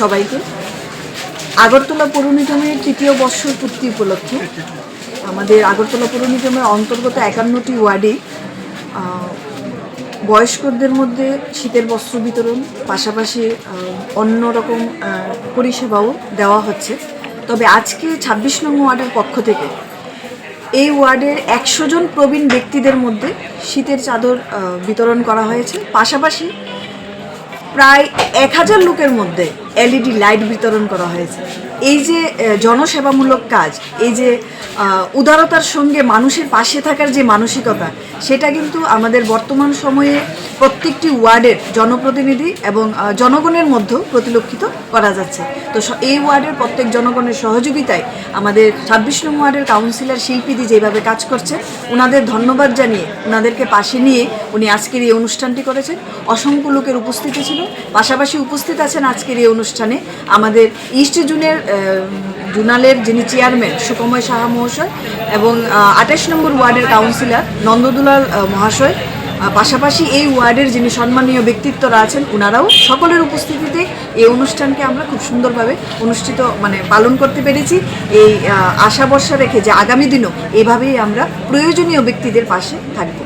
সবাইকে। আগরতলা পৌর নিগমের তৃতীয় বর্ষ পূর্তি উপলক্ষে আমাদের আগরতলা পৌর নিগমের অন্তর্গত একান্নটি ওয়ার্ডে বয়স্কদের মধ্যে শীতের বস্ত্র বিতরণ পাশাপাশি অন্য রকম পরিষেবাও দেওয়া হচ্ছে। তবে আজকে ছাব্বিশ নং ওয়ার্ডের পক্ষ থেকে এই ওয়ার্ডের একশো জন প্রবীণ ব্যক্তিদের মধ্যে শীতের চাদর বিতরণ করা হয়েছে। পাশাপাশি প্রায় এক হাজার লোকের মধ্যে। এলইডি লাইট বিতরণ করা হয়েছে। এই যে জনসেবামূলক কাজ, এই যে উদারতার সঙ্গে মানুষের পাশে থাকার যে মানসিকতা, সেটা কিন্তু আমাদের বর্তমান সময়ে প্রত্যেকটি ওয়ার্ডের জনপ্রতিনিধি এবং জনগণের মধ্যেও প্রতিলক্ষিত করা যাচ্ছে। তো এই ওয়ার্ডের প্রত্যেক জনগণের সহযোগিতায় আমাদের ছাব্বিশ নং ওয়ার্ডের কাউন্সিলর শিল্পীদি যেভাবে কাজ করছে ওনাদের ধন্যবাদ জানিয়ে ওনাদেরকে পাশে নিয়ে উনি আজকের এই অনুষ্ঠানটি করেছেন। অসংখ্য লোকের উপস্থিতি ছিল, পাশাপাশি উপস্থিত আছেন আজকের এই অনুষ্ঠানে আমাদের ইস্ট জুনের জুনালের যিনি চেয়ারম্যান সুকময় সাহা মহাশয় এবং আঠাশ নম্বর ওয়ার্ডের কাউন্সিলর নন্দদুলাল মহাশয়। পাশাপাশি এই ওয়ার্ডের যিনি সম্মানীয় ব্যক্তিত্বরা আছেন ওনারাও সকলের উপস্থিতিতে এই অনুষ্ঠানকে আমরা খুব সুন্দরভাবে অনুষ্ঠিত মানে পালন করতে পেরেছি। এই আশা ভরসা রেখে যে আগামী দিনও এভাবেই আমরা প্রয়োজনীয় ব্যক্তিদের পাশে থাকব।